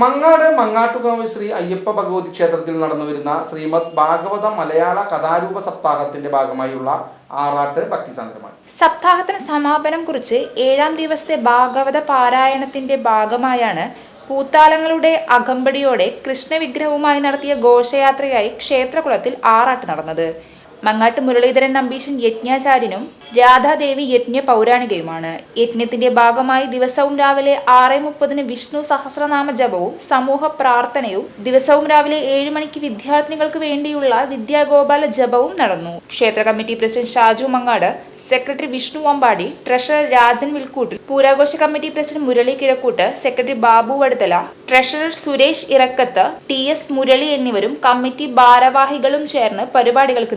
Mangad Mangattukavu Shri Ayyappa Bhagavathi ക്ഷേത്രത്തിൽ നടന്നു വരുന്ന ശ്രീമദ് ഭാഗവത മലയാള കഥാരൂപ സപ്താഹത്തിന്റെ ഭാഗമായുള്ള ആറാട്ട് ഭക്തി ഭക്തിസാന്ദ്രമായി സപ്താഹത്തിന് സമാപനം കുറിച്ച് ഏഴാം ദിവസത്തെ ഭാഗവത പാരായണത്തിന്റെ ഭാഗമായാണ് പൂത്താലങ്ങളുടെ അകമ്പടിയോടെ കൃഷ്ണവിഗ്രഹവുമായി നടത്തിയ ഘോഷയാത്രയായി ക്ഷേത്രകുളത്തിൽ ആറാട്ട് നടന്നത്. മങ്ങാട്ട് മുരളീധരൻ നമ്പീശൻ യജ്ഞാചാര്യനും രാധാദേവി യജ്ഞ പൗരാണികയുമാണ് യജ്ഞത്തിന്റെ ഭാഗമായി ദിവസവും രാവിലെ ആറ് മുപ്പതിന് വിഷ്ണു സഹസ്രനാമ ജപവും സമൂഹ പ്രാർത്ഥനയും ദിവസവും രാവിലെ ഏഴ് മണിക്ക് വിദ്യാർത്ഥിനികൾക്ക് വേണ്ടിയുള്ള വിദ്യാഗോപാല ജപവും നടന്നു. ക്ഷേത്ര committee president Shaju Mangad secretary Vishnu Ambadi treasurer Rajan വിൽക്കൂട്ടിൽ പൂരാഘോഷ committee president Murali Kizhakkoot secretary Babu Vaduthala treasurer Suresh Irakkath T S Murali എന്നിവരും കമ്മിറ്റി ഭാരവാഹികളും ചേർന്ന് പരിപാടികൾക്ക്